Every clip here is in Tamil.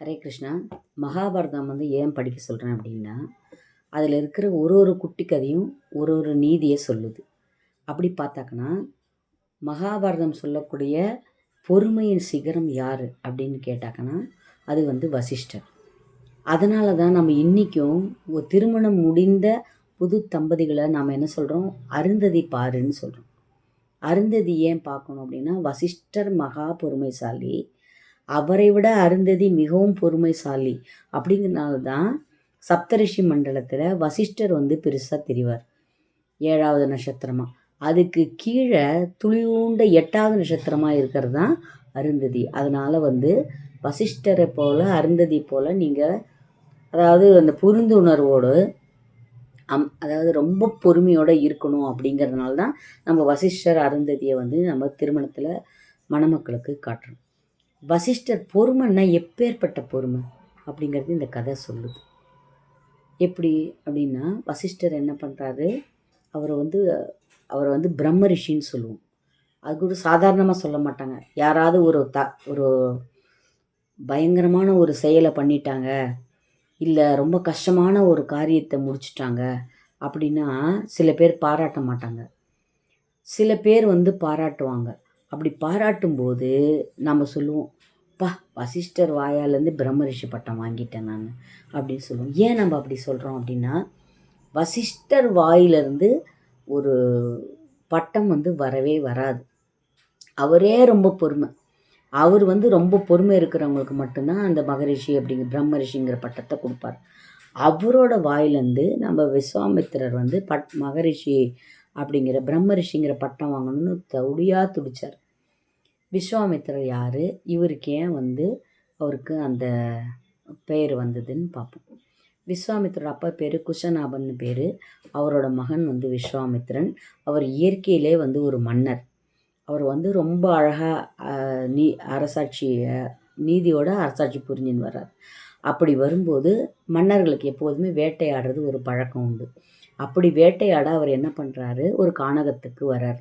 ஹரே கிருஷ்ணா. மகாபாரதம் வந்து ஏன் படிக்க சொல்கிறேன் அப்படின்னா அதில் இருக்கிற ஒரு ஒரு குட்டி கதையும் ஒரு ஒரு நீதியை சொல்லுது. அப்படி பார்த்தாக்கன்னா மகாபாரதம் சொல்லக்கூடிய பொறுமையின் சிகரம் யார் அப்படின்னு கேட்டாக்கன்னா அது வந்து வசிஷ்டர். அதனால தான் நம்ம இன்றைக்கும் ஒரு திருமணம் முடிந்த புது தம்பதிகளை நாம் என்ன சொல்கிறோம் அருந்ததி பாருன்னு சொல்கிறோம் அருந்ததி ஏன் பார்க்கணும் அப்படின்னா வசிஷ்டர் மகா பொறுமைசாலி அவரை விட அருந்ததி மிகவும் பொறுமைசாலி. அப்படிங்கிறனால தான் சப்தரிஷி மண்டலத்தில் வசிஷ்டர் வந்து பெருசாக தெரிவார். ஏழாவது நட்சத்திரமாக அதுக்கு கீழே துளியூண்ட எட்டாவது நட்சத்திரமாக இருக்கிறது தான் அருந்ததி. அதனால் வந்து வசிஷ்டரை போல் அருந்ததி போல் நீங்கள் அதாவது அந்த புரிந்துணர்வோடு அம் அதாவது ரொம்ப பொறுமையோடு இருக்கணும் அப்படிங்கிறதுனால தான் நம்ம வசிஷ்டர் அருந்ததியை வந்து நம்ம திருமணத்தில் மணமக்களுக்கு காட்டுறோம். வசிஷ்டர் பொறுமைன்னா எப்பேற்பட்ட பொறுமை அப்படிங்கிறது இந்த கதை சொல்லுது. எப்படி அப்படின்னா வசிஷ்டர் என்ன பண்ணுறாரு அவரை வந்து அவரை வந்து பிரம்ம ரிஷின்னு சொல்லுவோம். அது கூட சாதாரணமாக சொல்ல மாட்டாங்க. யாராவது ஒரு த ஒரு பயங்கரமான ஒரு செயலை பண்ணிட்டாங்க இல்லை ரொம்ப கஷ்டமான ஒரு காரியத்தை முடிச்சிட்டாங்க அப்படின்னா சில பேர் பாராட்ட மாட்டாங்க. சில பேர் வந்து பாராட்டுவாங்க. அப்படி பாராட்டும்போது நம்ம சொல்லுவோம் பா வசிஷ்டர் வாயாலேருந்து பிரம்மரிஷி பட்டம் வாங்கிட்டேன் நான் அப்படின்னு சொல்லுவோம். ஏன் நம்ம அப்படி சொல்கிறோம் அப்படின்னா வசிஷ்டர் வாயிலிருந்து ஒரு பட்டம் வந்து வரவே வராது. அவரே ரொம்ப பொறுமை. அவர் வந்து ரொம்ப பொறுமை இருக்கிறவங்களுக்கு மட்டும்தான் அந்த மகரிஷி அப்படிங்கிற பிரம்மரிஷிங்கிற பட்டத்தை கொடுப்பார். அவரோட வாயிலேருந்து நம்ம விஸ்வாமித்திரர் வந்து பட் மகரிஷி அப்படிங்கிற பிரம்மரிஷிங்கிற பட்டம் வாங்கணும்னு தவுடியாக துடிச்சார். விஸ்வாமித்திரர் யார்? இவருக்கு ஏன் வந்து அவருக்கு அந்த பெயர் வந்ததுன்னு பார்ப்போம் விஸ்வாமித்திரர் அப்பா பேர் குஷநாபன் பேர். அவரோட மகன் வந்து விஸ்வாமித்திரன். அவர் இயற்கையிலே வந்து ஒரு மன்னர். அவர் வந்து ரொம்ப அழகாக நீ அரசாட்சி நீதியோட அரசாட்சி புரிஞ்சுன்னு வர்றார். அப்படி வரும்போது மன்னர்களுக்கு எப்போதுமே வேட்டையாடுறது ஒரு பழக்கம் உண்டு. அப்படி வேட்டையாட அவர் என்ன பண்ணுறாரு ஒரு கானகத்துக்கு வர்றார்.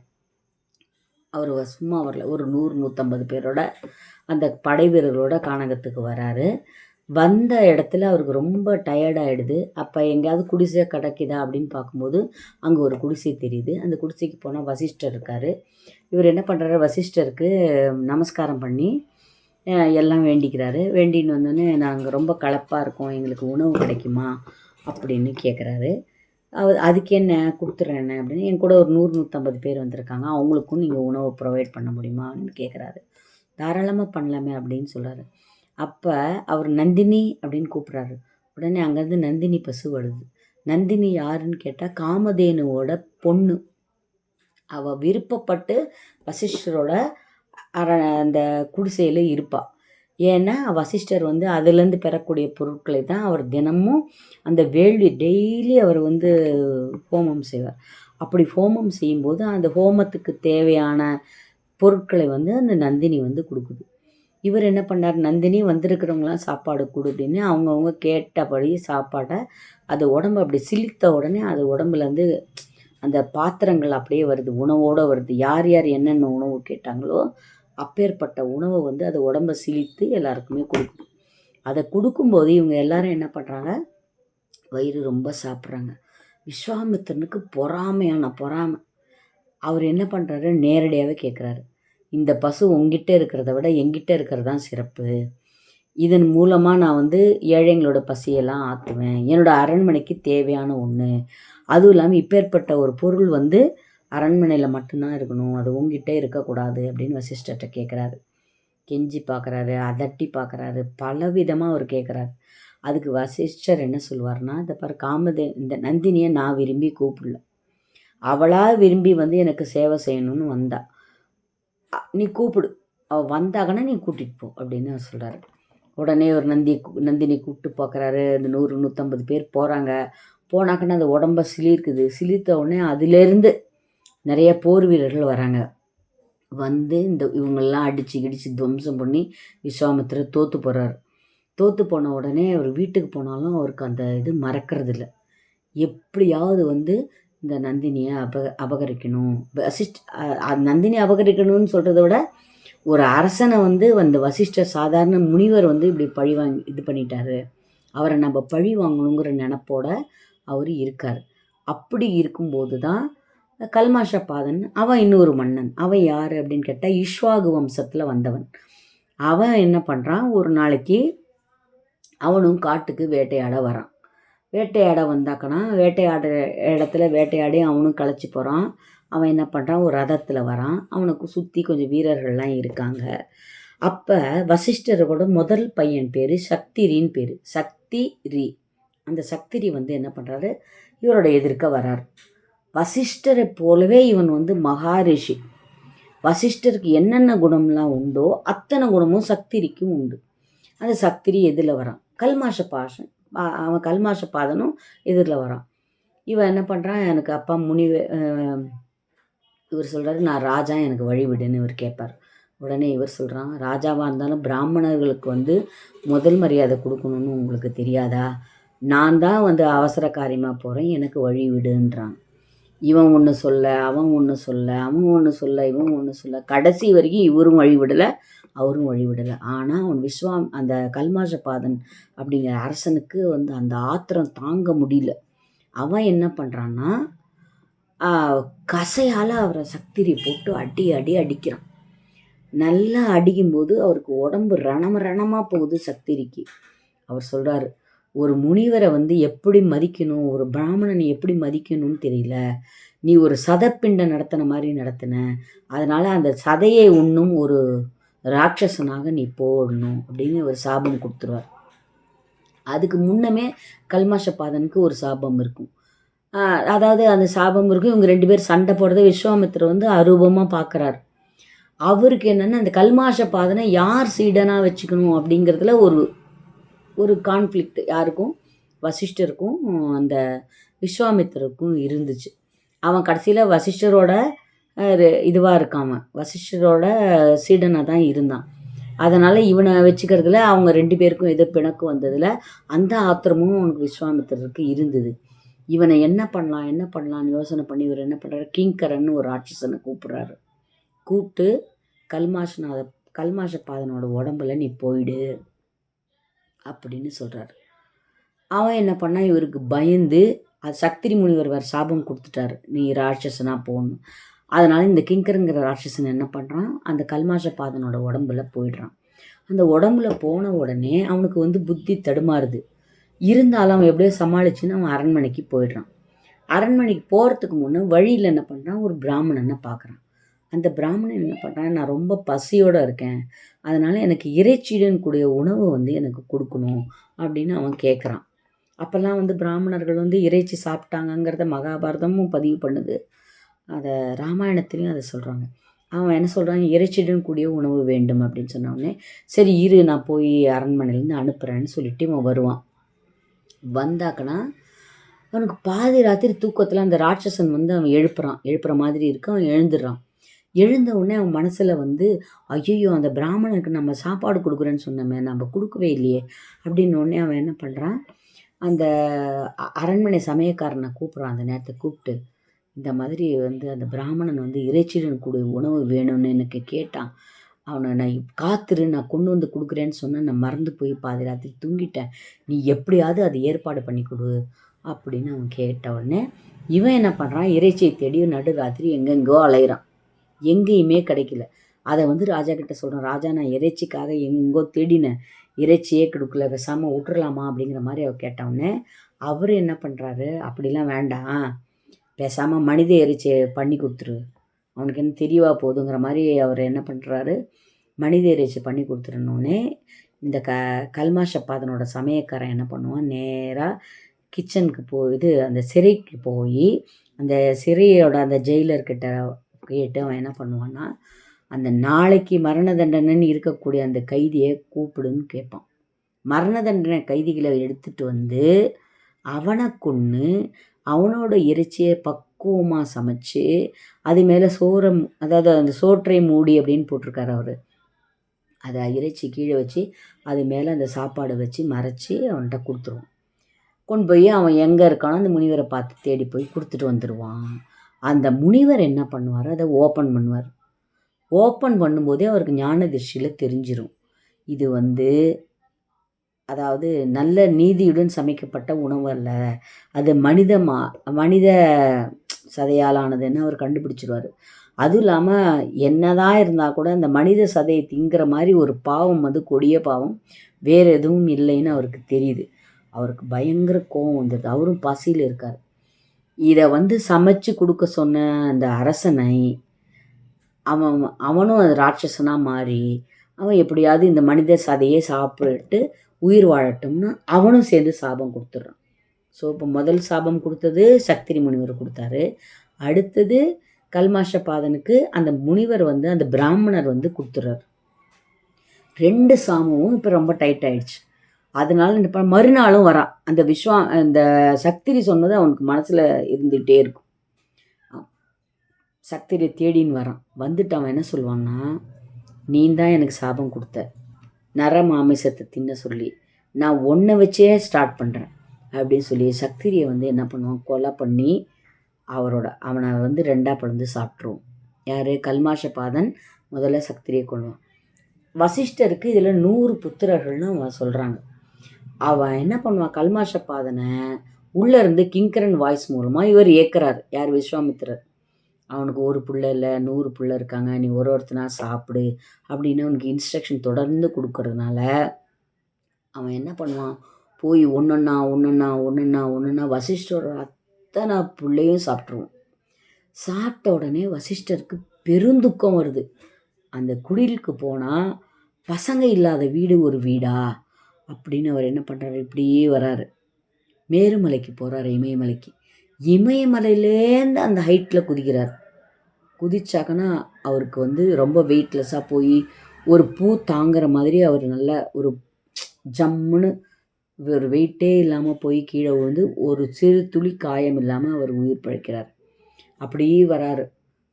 அவர் சும்மா வரல. ஒரு நூறு நூற்றம்பது பேரோட அந்த படை வீரர்களோட கானகத்துக்கு வராரு. வந்த இடத்துல அவருக்கு ரொம்ப டயர்டாகிடுது அப்போ எங்கேயாவது குடிசை கிடைக்குதா அப்படின்னு பார்க்கும்போது அங்கே ஒரு குடிசை தெரியுது. அந்த குடிசைக்கு போனால் வசிஷ்டர் இருக்கார். இவர் என்ன பண்ணுறாரு வசிஷ்டருக்கு நமஸ்காரம் பண்ணி எல்லாம் வேண்டிக்கிறாரு. வேண்டின்னு வந்தோடனே நாங்கள் ரொம்ப கலப்பாக இருக்கோம். எங்களுக்கு உணவு கிடைக்குமா? அப்படின்னு கேட்குறாரு அதுக்கு என்ன கொடுத்துட்றேன் அப்படின்னு என் கூட ஒரு நூறு நூற்றம்பது பேர் வந்திருக்காங்க. அவங்களுக்கும் நீங்கள் உணவு ப்ரொவைட் பண்ண முடியுமான்னு கேட்குறாரு தாராளமாக பண்ணலாமே அப்படின்னு சொல்கிறாரு அப்போ அவர் நந்தினி அப்படின்னு கூப்பிட்றாரு. உடனே அங்கேருந்து நந்தினி பசு வருது. நந்தினி யாருன்னு கேட்டால் காமதேனுவோட பொண்ணு. அவள் விருப்பப்பட்டு வசிஷ்டரோட அர அந்த குடிசையில் இருப்பாள் ஏன்னா வசிஷ்டர் வந்து அதுலேருந்து பெறக்கூடிய பொருட்களை தான் அவர் தினமும் அந்த வேள்வி டெய்லி அவர் வந்து ஹோமம் செய்வார். அப்படி ஹோமம் செய்யும்போது அந்த ஹோமத்துக்கு தேவையான பொருட்களை வந்து அந்த நந்தினி வந்து கொடுக்குது. இவர் என்ன பண்ணார்? நந்தினி வந்திருக்கிறவங்களாம் சாப்பாடு கொடு அப்படின்னு அவங்கவுங்க கேட்டபடி சாப்பாடை அது உடம்பு அப்படி சிலித்த உடனே அது உடம்புலேருந்து அந்த பாத்திரங்கள் அப்படியே வருது உணவோடு வருது. யார் யார் என்னென்ன உணவு கேட்டாங்களோ அப்பேற்பட்ட உணவை வந்து அதை உடம்பை சிலித்து எல்லாருக்குமே கொடுக்கும். அதை கொடுக்கும்போது இவங்க எல்லாரும் என்ன பண்ணுறாங்க வயிறு ரொம்ப சாப்பிட்றாங்க. விஸ்வாமித்திரனுக்கு பொறாமையான பொறாமை. அவர் என்ன பண்ணுறாரு நேரடியாகவே கேட்குறாரு. இந்த பசு உங்ககிட்ட இருக்கிறத விட எங்கிட்ட இருக்கிறது தான் சிறப்பு. இதன் மூலமாக நான் வந்து ஏழைங்களோட பசியெல்லாம் ஆற்றுவேன் என்னோடய அரண்மனைக்கு தேவையான ஒன்று அதுவும் இல்லாமல் இப்பேற்பட்ட ஒரு பொருள் வந்து அரண்மனையில் மட்டும்தான் இருக்கணும். அது உங்ககிட்ட இருக்கக்கூடாது அப்படின்னு வசிஷ்டர்கிட்ட கேட்குறாரு கெஞ்சி பார்க்குறாரு அதட்டி பார்க்குறாரு பலவிதமாக அவர் கேட்குறாரு அதுக்கு வசிஷ்டர் என்ன சொல்லுவார்னா இந்த பாரு காமதே இந்த நந்தினியை நான் விரும்பி கூப்பிடல. அவளாக விரும்பி வந்து எனக்கு சேவை செய்யணும்னு வந்தா. நீ கூப்பிடு. அவள் வந்தாங்கன்னா நீ கூட்டிகிட்டு போ அப்படின்னு அவர் சொல்கிறாரு உடனே ஒரு நந்தி நந்தினி கூப்பிட்டு பார்க்குறாரு இந்த நூறு நூற்றம்பது பேர் போகிறாங்க போனாக்கன்னா அந்த உடம்ப சிலிர்க்குது. சிலிர்த்த உடனே அதுலேருந்து நிறைய போர் வீரர்கள் வராங்க. வந்து இந்த இவங்கெல்லாம் அடித்து கிடிச்சு துவம்சம் பண்ணி விஸ்வாமித்திர தோற்று போகிறார் தோற்று போன உடனே அவர் வீட்டுக்கு போனாலும் அவருக்கு அந்த இது மறக்கிறதில்ல. எப்படியாவது வந்து இந்த நந்தினியை அப அபகரிக்கணும். வசிஷ்ட் நந்தினி அபகரிக்கணும்னு சொல்கிறத விட ஒரு அரசனை வந்து அந்த வசிஷ்டர் சாதாரண முனிவர் வந்து இப்படி பழி வாங்கி இது பண்ணிட்டாரு. அவரை நம்ம பழி வாங்கணுங்கிற நினப்போட அவர் இருக்கார். அப்படி இருக்கும்போது தான் கல்மாஷபாதன் அவன் இன்னொரு மன்னன். அவன் யார் அப்படின்னு கேட்டால் இஷ்வாகு வம்சத்தில் வந்தவன். அவன் என்ன பண்ணுறான் ஒரு நாளைக்கு அவனும் காட்டுக்கு வேட்டையாட வரான். வேட்டையாட வந்தாக்கனா வேட்டையாட இடத்துல வேட்டையாடி அவனும் களைச்சி போகிறான் அவன் என்ன பண்ணுறான் ஒரு ரதத்தில் வரான். அவனுக்கு சுற்றி கொஞ்சம் வீரர்கள்லாம் இருக்காங்க. அப்போ வசிஷ்டரோட முதல் பையன் பேர் சக்திரின்னு பேர். சக்திரி. அந்த சக்திரி வந்து என்ன பண்ணுறாரு இவரோட எதிர்க்க வரார். வசிஷ்டரை போலவே இவன் வந்து மகாரிஷி. வசிஷ்டருக்கு என்னென்ன குணம்லாம் உண்டோ அத்தனை குணமும் சக்திரிக்கும் உண்டு. அந்த சக்திரி எதில் வரான்? கல்மாஷ பாஷன் அவன் கல்மாஷ பாதனும் எதிரில் வரான். இவன் என்ன பண்ணுறான் எனக்கு அப்பா முனிவு இவர் சொல்கிறாரு நான் ராஜா எனக்கு வழிவிடுன்னு இவர் கேட்பார் உடனே இவர் சொல்கிறான் ராஜாவாக இருந்தாலும் பிராமணர்களுக்கு வந்து முதல் மரியாதை கொடுக்கணும்னு உங்களுக்கு தெரியாதா? நான் தான் வந்து அவசர காரியமாக போகிறேன் எனக்கு வழி விடுன்றான். இவன் ஒன்று சொல்ல அவன் ஒன்று சொல்ல அவன் ஒன்று சொல்ல இவன் ஒன்று சொல்ல. கடைசி வரைக்கும் இவரும் வழி விடலை அவரும் வழி விடலை. ஆனால் அவன் விஸ்வாம் அந்த கல்மாஷபாதன் அப்படிங்கிற அரசனுக்கு வந்து அந்த ஆத்திரம் தாங்க முடியல. அவன் என்ன பண்ணுறான்னா கசையால் அவரை சக்திரி போட்டு அடி அடி அடிக்கிறான். நல்லா அடிக்கும்போது அவருக்கு உடம்பு ரணம் ரணமாக போகுது சக்திரிக்கு அவர் சொல்கிறாரு ஒரு முனிவரை வந்து எப்படி மதிக்கணும்? ஒரு பிராமணனை எப்படி மதிக்கணும்னு தெரியல. நீ ஒரு சதப்பிண்டை நடத்தின மாதிரி நடத்தின. அதனால் அந்த சதையை உண்ணும் ஒரு ராட்சசனாக நீ போடணும் அப்படின்னு ஒரு சாபம் கொடுத்துருவார். அதுக்கு முன்னமே கல்மாஷபாதனுக்கு ஒரு சாபம் இருக்கும். அதாவது அந்த சாபம் இருக்கும். இவங்க ரெண்டு பேர் சண்டை போடுறத விஸ்வாமித்திர வந்து அரூபமாக பார்க்குறாரு. அவருக்கு என்னென்னா அந்த கல்மாஷ பாதனை யார் சீடனாக வச்சுக்கணும் அப்படிங்கிறதுல ஒரு ஒரு கான்ஃப்ளிக்ட் யாருக்கும் வசிஷ்டருக்கும் அந்த விஸ்வாமித்திரருக்கும் இருந்துச்சு. அவன் கடைசியில் வசிஷ்டரோட இதுவாக இருக்காம வசிஷ்டரோட சீடனாக தான் இருந்தான். அதனால் இவனை வச்சுக்கிறதுல அவங்க ரெண்டு பேருக்கும் எதோ பிணக்கு வந்ததில் அந்த ஆத்திரமும் அவனுக்கு விஸ்வாமித்திரருக்கு இருந்தது. இவனை என்ன பண்ணலாம் என்ன பண்ணலான்னு யோசனை பண்ணி இவர் என்ன பண்ணுறாரு கிங்கரன்னு ஒரு ராட்சசனை கூப்பிட்றாரு. கூப்பிட்டு கல்மாஷநாத கல்மாஷ பாதனோட உடம்புல நீ போயிடு. அப்படின்னு சொல்கிறாரு அவன் என்ன பண்ணால் இவருக்கு பயந்து அது சக்திரி முனிவர் வேறு சாபம் கொடுத்துட்டாரு. நீ ராட்சசனாக போகணும் அதனால் இந்த கிங்கருங்கிற ராட்சசன் என்ன பண்ணுறான் அந்த கல்மாஷ பாதனோட உடம்புல போயிடுறான். அந்த உடம்புல போன உடனே அவனுக்கு வந்து புத்தி தடுமாறுது. இருந்தாலும் அவன் எப்படியோ சமாளிச்சுன்னு அவன் அரண்மனைக்கு போயிடுறான். அரண்மனைக்கு போகிறதுக்கு முன்னே வழியில் என்ன பண்ணுறான் ஒரு பிராமணனை பார்க்குறான் அந்த பிராமணன் என்ன பண்ணுறான் நான் ரொம்ப பசியோடு இருக்கேன். அதனால் எனக்கு இறைச்சியுடன் கூடிய உணவு வந்து எனக்கு கொடுக்கணும் அப்படின்னு அவன் கேட்குறான் அப்போல்லாம் வந்து பிராமணர்கள் வந்து இறைச்சி சாப்பிட்டாங்கங்கிறத மகாபாரதமும் பதிவு பண்ணுது. அதை ராமாயணத்துலேயும் அதை சொல்கிறாங்க அவன் என்ன சொல்கிறான் இறைச்சியுடன் கூடிய உணவு வேண்டும் அப்படின்னு சொன்னோடனே சரி இரு நான் போய் அரண்மனையிலேருந்து அனுப்புகிறேன்னு சொல்லிட்டு இவன் வருவான். வந்தாக்கன்னா அவனுக்கு பாதி ராத்திரி தூக்கத்தில் அந்த ராட்சசன் வந்து அவன் எழுப்புறான். எழுப்புற மாதிரி இருக்கு அவன் எழுந்துடுறான். எழுந்த உடனே அவன் மனசில் வந்து ஐயோ அந்த பிராமணனுக்கு நம்ம சாப்பாடு கொடுக்குறேன்னு சொன்னோமே நம்ம கொடுக்கவே இல்லையே அப்படின்னு உடனே அவன் என்ன பண்ணுறான் அந்த அரண்மனை சமயக்காரனை கூப்பிட்றான் அந்த நேரத்தை கூப்பிட்டு இந்த மாதிரி வந்து அந்த பிராமணன் வந்து இறைச்சியுடன் கூடிய உணவு வேணும்னு எனக்கு கேட்டான். அவனை நான் காத்துரு நான் கொண்டு வந்து கொடுக்குறேன்னு சொன்னேன் நான் மறந்து போய் பாதி ராத்திரி தூங்கிட்டேன். நீ எப்படியாவது அதை ஏற்பாடு பண்ணி கொடு அப்படின்னு அவன் கேட்ட உடனே இவன் என்ன பண்ணுறான் இறைச்சியை தேடி நடு ராத்திரி எங்கெங்கோ அலைகிறான் எங்கேயுமே கிடைக்கல. அதை வந்து ராஜா கிட்ட சொல்கிறேன் ராஜா நான் இறைச்சிக்காக எங்கோ தேடினேன் இறைச்சியே கொடுக்கல பேசாமல் விட்டுறலாமா? அப்படிங்கிற மாதிரி அவர் கேட்டவுடனே அவர் என்ன பண்ணுறாரு அப்படிலாம் வேண்டாம். பேசாமல் மனித இறைச்சி பண்ணி கொடுத்துரு. அவனுக்கு என்ன தெரியவா போதுங்கிற மாதிரி அவர் என்ன பண்ணுறாரு மனித இறைச்சி பண்ணி கொடுத்துருனோடனே இந்த க கல்மாஷப்பாதனோட சமயக்காரன் என்ன பண்ணுவான்? நேராக கிச்சனுக்கு போய் இது அந்த சிறைக்கு போய் அந்த சிறையோட அந்த ஜெயிலர்கிட்ட கேட்டு அவன் என்ன பண்ணுவான்னா அந்த நாளைக்கு மரண தண்டனைன்னு இருக்கக்கூடிய அந்த கைதியை கூப்பிடுன்னு கேட்பான். மரண தண்டனை கைதிகளை எடுத்துகிட்டு வந்து அவனை கொன்று அவனோட இறைச்சியை பக்குவமாக சமைச்சு அது மேலே சோறை அதாவது அந்த சோற்றை மூடி அப்படின்னு போட்டிருக்காரு அவர். அதை இறைச்சி கீழே வச்சு அது மேலே அந்த சாப்பாடை வச்சு மறைச்சி அவன்கிட்ட கொடுத்துருவான். கொண்டு போய் அவன் எங்கே இருக்கானோ அந்த முனிவரை பார்த்து தேடி போய் கொடுத்துட்டு வந்துடுவான் அந்த முனிவர் என்ன பண்ணுவார்? அதை ஓப்பன் பண்ணுவார். ஓப்பன் பண்ணும்போதே அவருக்கு ஞான திருஷ்டியில் தெரிஞ்சிடும் இது வந்து அதாவது நல்ல நீதியுடன் சமைக்கப்பட்ட உணவு அல்ல. அது மனித மா மனித சதையால் ஆனதுன்னு அவர் கண்டுபிடிச்சிருவார். அதுவும் இல்லாமல் என்னதான் இருந்தால் கூட அந்த மனித சதையை திங்கிற மாதிரி ஒரு பாவம் வந்து கொடிய பாவம் வேறு எதுவும் இல்லைன்னு அவருக்கு தெரியுது. அவருக்கு பயங்கர கோபம் வந்துடுது அவரும் பசியில் இருக்கார். இதை வந்து சமைச்சு கொடுக்க சொன்ன அந்த அரசனை அவன் அவனும் அது ராட்சசனாக மாறி அவன் எப்படியாவது இந்த மனித சதையை சாப்பிட்டு உயிர் வாழட்டும்னு அவனும் சேர்ந்து சாபம் கொடுத்துட்றான். ஸோ இப்போ முதல் சாபம் கொடுத்தது சக்திரி முனிவர் கொடுத்தாரு. அடுத்தது கல்மாஷபாதனுக்கு அந்த முனிவர் வந்து அந்த பிராமணர் வந்து கொடுத்துட்றாரு. ரெண்டு சாமும் இப்போ ரொம்ப டைட் ஆயிடுச்சு. அதனால இப்போ மறுநாளும் வரான் அந்த விஸ்வா அந்த சக்திரி சொன்னது அவனுக்கு மனசில் இருந்துகிட்டே இருக்கும். சக்திரியை தேடின்னு வரான். வந்துட்டு அவன் என்ன சொல்லுவான்னா நீ தான் எனக்கு சாபம் கொடுத்த. நர மாமிசத்தை தின்ன சொல்லி நான் ஒன்றை வச்சே ஸ்டார்ட் பண்ணுறேன் அப்படின்னு சொல்லி சக்திரியை வந்து என்ன பண்ணுவான்? கொலை பண்ணி அவரோட அவனை வந்து ரெண்டாக பிளந்து சாப்பிட்ருவோம் யார்? கல்மாஷபாதன் முதல்ல சக்திரியை கொள்வான் வசிஷ்டருக்கு இதில் நூறு புத்திரர்கள்னு அவன் சொல்கிறாங்க அவன் என்ன பண்ணுவான் கல்மாஷப்பாதனை உள்ளே இருந்து கிங்கரன் வாய்ஸ் மூலமாக இவர் ஏற்கிறார் யார்? விஸ்வாமித்திரர். அவனுக்கு ஒரு பிள்ளை இல்லை நூறு பிள்ளை இருக்காங்க. நீ ஒரு ஒருத்தனா சாப்பிடு அப்படின்னு அவனுக்கு இன்ஸ்ட்ரக்ஷன் தொடர்ந்து கொடுக்கறதுனால அவன் என்ன பண்ணுவான்? போய் ஒன்றுன்னா ஒன்றுன்னா ஒன்றுன்னா ஒன்றுன்னா வசிஷ்டரோட அத்தனை பிள்ளையும் சாப்பிட்ருவோம் சாப்பிட்ட உடனே வசிஷ்டருக்கு பெருந்துக்கம் வருது. அந்த குடிலுக்கு போனால் பசங்க இல்லாத வீடு ஒரு வீடா? அப்படின்னு அவர் என்ன பண்ணுறாரு இப்படியே வராரு. மேருமலைக்கு போகிறார் இமயமலைக்கு. இமயமலையிலேருந்து அந்த ஹைட்டில் குதிக்கிறார். குதிச்சாக்கன்னா அவருக்கு வந்து ரொம்ப வெயிட்லெஸ்ஸாக போய் ஒரு பூ தாங்குற மாதிரி அவர் நல்ல ஒரு ஜம்முன்னு ஒரு வெயிட்டே இல்லாமல் போய் கீழே விழுந்து ஒரு சிறு துளி காயம் இல்லாமல் அவர் உயிர் பிழைக்கிறார். அப்படியே வராரு.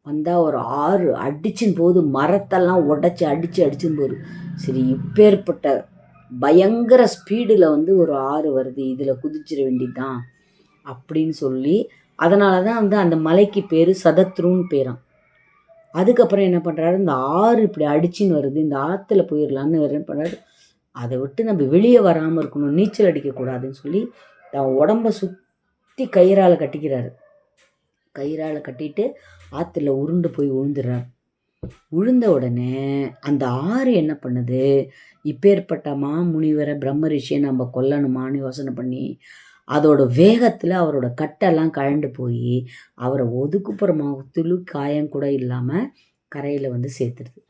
வந்தால் ஒரு ஆறு அடிச்சின் போது மரத்தெல்லாம் உடச்சி அடித்து அடிச்சுன்னு போகுது சரி இப்பேற்பட்ட பயங்கர ஸ்பீடில் வந்து ஒரு ஆறு வருது இதில் குதிச்சிட வேண்டியதுதான் அப்படின்னு சொல்லி அதனால தான் வந்து அந்த மலைக்கு பேர் சதத்ருன்னு பேரான் அதுக்கப்புறம் என்ன பண்ணுறாரு இந்த ஆறு இப்படி அடிச்சின்னு வருது இந்த ஆற்றுல போயிடலான்னு என்ன பண்ணுறாரு அதை விட்டு நம்ம வெளியே வராமல் இருக்கணும் நீச்சல் அடிக்கக்கூடாதுன்னு சொல்லி தான் உடம்ப சுற்றி கயிறால் கட்டிக்கிறாரு. கயிறால் கட்டிட்டு ஆற்றுல உருண்டு போய் விழுந்துடுறார். உழுந்த உடனே அந்த ஆறு என்ன பண்ணுது? இப்பேற்பட்ட மாமுனிவரை பிரம்ம ரிஷியை நம்ம கொல்லணுமான்னு யோசனை பண்ணி அதோட வேகத்தில் அவரோட கட்டெல்லாம் கழண்டு போய் அவரை ஒதுக்குப்புறமாக துளு காயம் கூட இல்லாமல் கரையில் வந்து சேர்த்துருது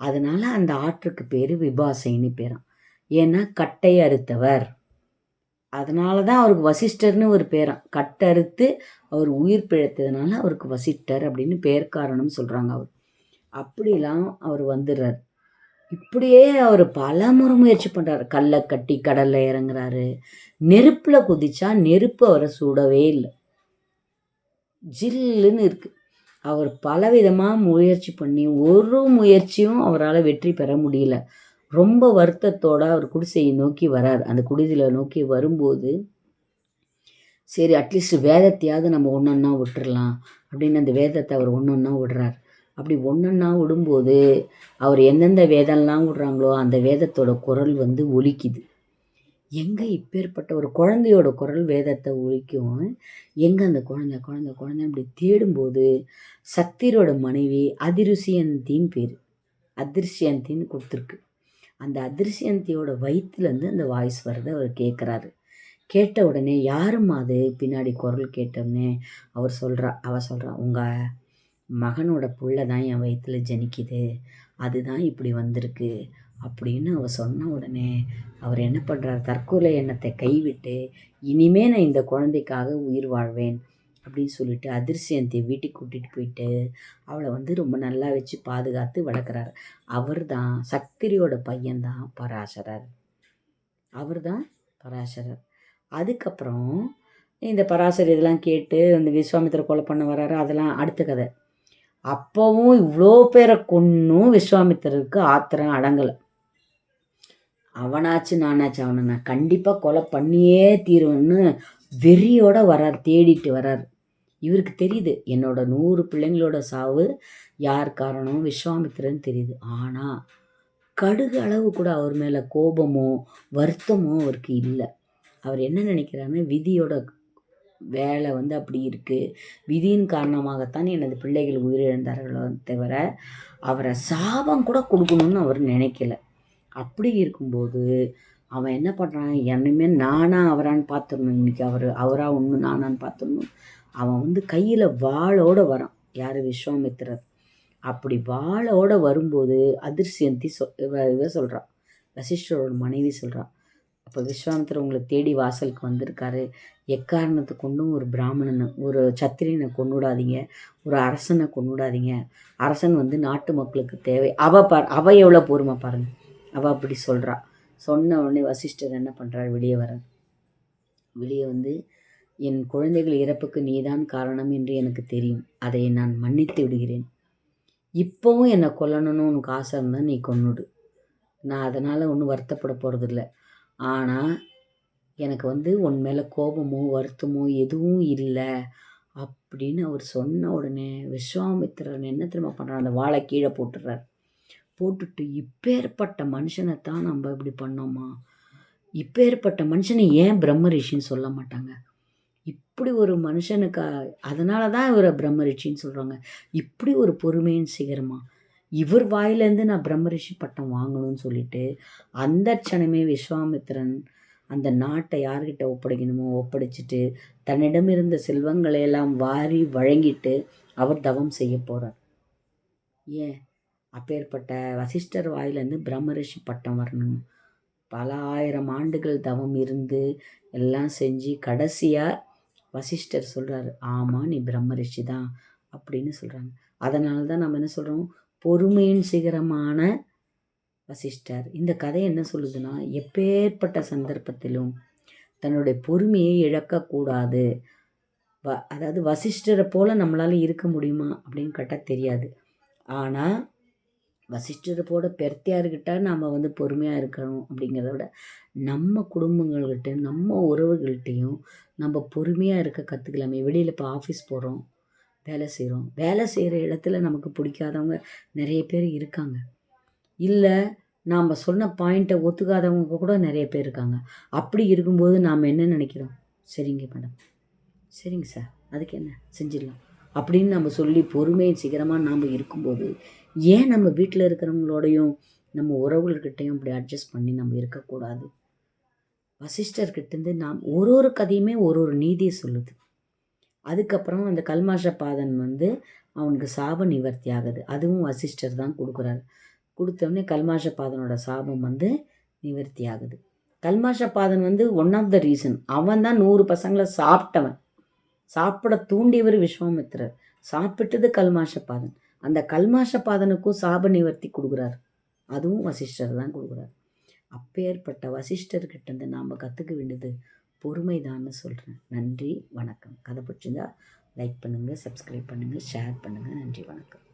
அதனால் அந்த ஆற்றுக்கு பேர் விபாசைன்னு பேரான் ஏன்னா கட்டை அறுத்தவர். அதனால தான் அவருக்கு வசிஷ்டர்னு ஒரு பேரான் கட்டறுத்து அவர் உயிர் பிழைத்ததுனால அவருக்கு வசிஷ்டர் அப்படின்னு பேர் காரணம் சொல்கிறாங்க அவர். அப்படிலாம் அவர் வந்துடுறார். இப்படியே அவர் பல முறை முயற்சி பண்ணுறாரு கல்லை கட்டி கடலில் இறங்குறாரு. நெருப்பில் குதிச்சா நெருப்பு அவரை சுடவே இல்லை. ஜில்லுன்னு இருக்குது அவர் பலவிதமாக முயற்சி பண்ணி ஒரு முயற்சியும் அவரால் வெற்றி பெற முடியல. ரொம்ப வருத்தத்தோடு அவர் குடிசையை நோக்கி வரார். அந்த குடிசையில் நோக்கி வரும்போது சரி அட்லீஸ்ட் வேதத்தையாவது நம்ம ஒன்று ஒன்றா விட்டுறலாம் அப்படின்னு அந்த வேதத்தை அவர் ஒன்று ஒன்றா விடுறார். அப்படி ஒன்றொன்னா விடும்போது அவர் எந்தெந்த வேதம்லாம் விடுறாங்களோ அந்த வேதத்தோட குரல் வந்து ஒலிக்குது. எங்கே இப்பேற்பட்ட ஒரு குழந்தையோட குரல் வேதத்தை ஒழிக்கும் எங்கே அந்த குழந்தை குழந்தை குழந்தை அப்படி தேடும்போது சக்திரோட மனைவி அதிருசியந்தின்னு பேர். அதிர்ஷியந்தின்னு கொடுத்துருக்கு. அந்த அதிர்ஷியந்தியோட வயிற்றுலேருந்து அந்த வாய்ஸ் வருது அவர் கேட்குறாரு கேட்ட உடனே யாரும் அது? பின்னாடி குரல் கேட்டோடனே அவர் சொல்கிறா அவள் சொல்கிறா உங்கள் மகனோட புள்ள தான் என் வயிற்றில் ஜனிக்குது. அதுதான் இப்படி வந்திருக்கு அப்படின்னு அவர் சொன்ன உடனே அவர் என்ன பண்ணுறார் தற்கொலை எண்ணத்தை கைவிட்டு இனிமே நான் இந்த குழந்தைக்காக உயிர் வாழ்வேன் அப்படின்னு சொல்லிட்டு அதிர்சியந்தி வீட்டுக்கு கூட்டிகிட்டு போயிட்டு அவளை வந்து ரொம்ப நல்லா வச்சு பாதுகாத்து வளர்க்குறாரு. அவர் தான் சக்திரியோட பையன்தான் பராசரர். அவர் தான் பராசரர். அதுக்கப்புறம் இந்த பராசர் இதெல்லாம் கேட்டு இந்த விஸ்வாமித்திர கொலை பண்ண வர்றாரு அதெல்லாம் அடுத்த கதை. அப்போவும் இவ்வளோ பேரை கொன்னும் விஸ்வாமித்திரருக்கு ஆத்திரம் அடங்கலை. அவனாச்சு நானாச்சு அவனை நான் கண்டிப்பாக கொலை பண்ணியே தீருவேன்னு வெறியோட வரார் தேடிட்டு வரார். இவருக்கு தெரியுது என்னோட நூறு பிள்ளைங்களோட சாவு யார் காரணம்? விஸ்வாமித்திரன் தெரியுது. ஆனால் கடுகு அளவு கூட அவர் மேலே கோபமோ வருத்தமோ அவருக்கு இல்லை. அவர் என்ன நினைக்கிறாருன்னு விதியோட வேலை வந்து அப்படி இருக்குது விதியின் காரணமாகத்தான் எனது பிள்ளைகள் உயிரிழந்தார்களோ தவிர அவரை சாபம் கூட கொடுக்கணும்னு அவர் நினைக்கல. அப்படி இருக்கும்போது அவன் என்ன பண்ணுறான் என்னையுமே நானா அவரான்னு பார்த்துடணும். இன்றைக்கி அவர் அவரா ஒன்று நானான்னு பார்த்துடணும். அவன் வந்து கையில் வாளோடு வரான். யார்? விஸ்வாமித்திரர். அப்படி வாளோட வரும்போது அதிர்ஷ்யந்தி சொ இவ இவ சொல்கிறான் வசிஷ்டரோட மனைவி சொல்கிறான் அப்போ விஸ்வாமித்திரர் உங்களை தேடி வாசலுக்கு வந்திருக்காரு. எக்காரணத்தை கொண்டும் ஒரு பிராமணனை ஒரு சத்திரியனை கொண்டுடாதீங்க ஒரு அரசனை கொண்டுடாதீங்க அரசன் வந்து நாட்டு மக்களுக்கு தேவை. அவ பார் அவ எவ்வளோ பொறுமை பாருங்க. அவ அப்படி சொல்கிறா சொன்ன உடனே வசிஷ்டர் என்ன பண்ணுறாரு வெளியே வர வெளியே வந்து என் குழந்தைகள் இறப்புக்கு நீதான் காரணம் என்று எனக்கு தெரியும். அதை நான் மன்னித்து விடுகிறேன். இப்போவும் என்னை கொல்லணும்னு உனக்கு ஆசை இருந்தால் நீ கொன்னுடு. நான் அதனால் ஒன்றும் வருத்தப்பட போகிறதில்ல ஆனால் எனக்கு வந்து உன் மேலே கோபமோ வருத்தமோ எதுவும் இல்லை அப்படின்னு அவர் சொன்ன உடனே விஸ்வாமித்திரன் என்ன திரும்ப பண்ணுறார் அந்த வாழை கீழே போட்டுடுறார் போட்டுட்டு இப்பேற்பட்ட மனுஷனை தான் நம்ம இப்படி பண்ணோமா? இப்பேற்பட்ட மனுஷனை ஏன் பிரம்ம ரிஷின்னு சொல்ல மாட்டாங்க? இப்படி ஒரு மனுஷனுக்கு அதனால தான் இவரை பிரம்ம ரிஷின்னு சொல்கிறாங்க இப்படி ஒரு பொறுமையின் சிகரமாக இவர் வாயிலேருந்து நான் பிரம்மரிஷி பட்டம் வாங்கணும்னு சொல்லிட்டு அந்த க்ஷணமே விஸ்வாமித்திரன் அந்த நாட்டை யார்கிட்ட ஒப்படைக்கணுமோ ஒப்படைச்சிட்டு தன்னிடம் இருந்த செல்வங்களை எல்லாம் வாரி வழங்கிட்டு அவர் தவம் செய்ய போகிறார் ஏன்? அப்பேற்பட்ட வசிஷ்டர் வாயிலேருந்து பிரம்மரிஷி பட்டம் வரணும். பல ஆயிரம் ஆண்டுகள் தவம் இருந்து எல்லாம் செஞ்சு கடைசியாக வசிஷ்டர் சொல்கிறாரு ஆமாம் நீ பிரம்மரிஷி தான் அப்படின்னு சொல்கிறாங்க அதனால தான் நம்ம என்ன சொல்கிறோம் பொறுமையின் சிகரமான வசிஷ்டர். இந்த கதை என்ன சொல்லுதுன்னா எப்பேற்பட்ட சந்தர்ப்பத்திலும் தன்னுடைய பொறுமையை இழக்கக்கூடாது. வ அதாவது வசிஷ்டரை போல் நம்மளால் இருக்க முடியுமா அப்படின்னு கேட்டால் தெரியாது. ஆனால் வசிஷ்டரை போல பெருத்தியார்கிட்ட நாம் வந்து பொறுமையாக இருக்கணும் அப்படிங்கிறத விட நம்ம குடும்பங்கள்கிட்ட நம்ம உறவுகள்கிட்டையும் நம்ம பொறுமையாக இருக்க கற்றுக்கலாமே வெளியில் இப்போ ஆஃபீஸ் போகிறோம் வேலை செய்கிறோம் வேலை செய்கிற இடத்துல நமக்கு பிடிக்காதவங்க நிறைய பேர் இருக்காங்க. இல்லை நாம் சொன்ன பாயிண்ட்டை ஒத்துக்காதவங்க கூட நிறைய பேர் இருக்காங்க. அப்படி இருக்கும்போது நாம் என்ன நினைக்கிறோம்? சரிங்க மேடம் சரிங்க சார் அதுக்கு என்ன? செஞ்சிடலாம். அப்படின்னு நம்ம சொல்லி பொறுமையை சீக்கிரமாக நாம் இருக்கும்போது ஏன் நம்ம வீட்டில் இருக்கிறவங்களோடையும் நம்ம உறவுகள்கிட்டையும் அப்படி அட்ஜஸ்ட் பண்ணி நம்ம இருக்கக்கூடாது? வசிஷ்டர்கிட்டேருந்து நாம் ஒரு ஒரு கதையுமே ஒரு ஒரு நீதியை சொல்லுது. அதுக்கப்புறம் அந்த கல்மாஷபாதன் வந்து அவனுக்கு சாப நிவர்த்தி ஆகுது. அதுவும் வசிஷ்டர் தான் கொடுக்குறாரு. கொடுத்தோடனே கல்மாஷபாதனோட சாபம் வந்து நிவர்த்தி ஆகுது. கல்மாஷபாதன் வந்து ஒன் ஆஃப் த ரீசன் அவன் தான் நூறு பசங்களை சாப்பிட்டவன். சாப்பிட தூண்டியவர் விஸ்வாமித்திரர். சாப்பிட்டது கல்மாஷபாதன் அந்த கல்மாஷபாதனுக்கும் சாப நிவர்த்தி கொடுக்குறாரு. அதுவும் வசிஷ்டர் தான் கொடுக்குறாரு. அப்பேற்பட்ட வசிஷ்டர்கிட்டேருந்து நாம் கற்றுக்க வேண்டியது பொறுமைதான்னு சொல்கிறேன் நன்றி வணக்கம். கதை பிடிச்சிருந்தா லைக் பண்ணுங்கள் சப்ஸ்கிரைப் பண்ணுங்கள் ஷேர் பண்ணுங்கள் நன்றி வணக்கம்.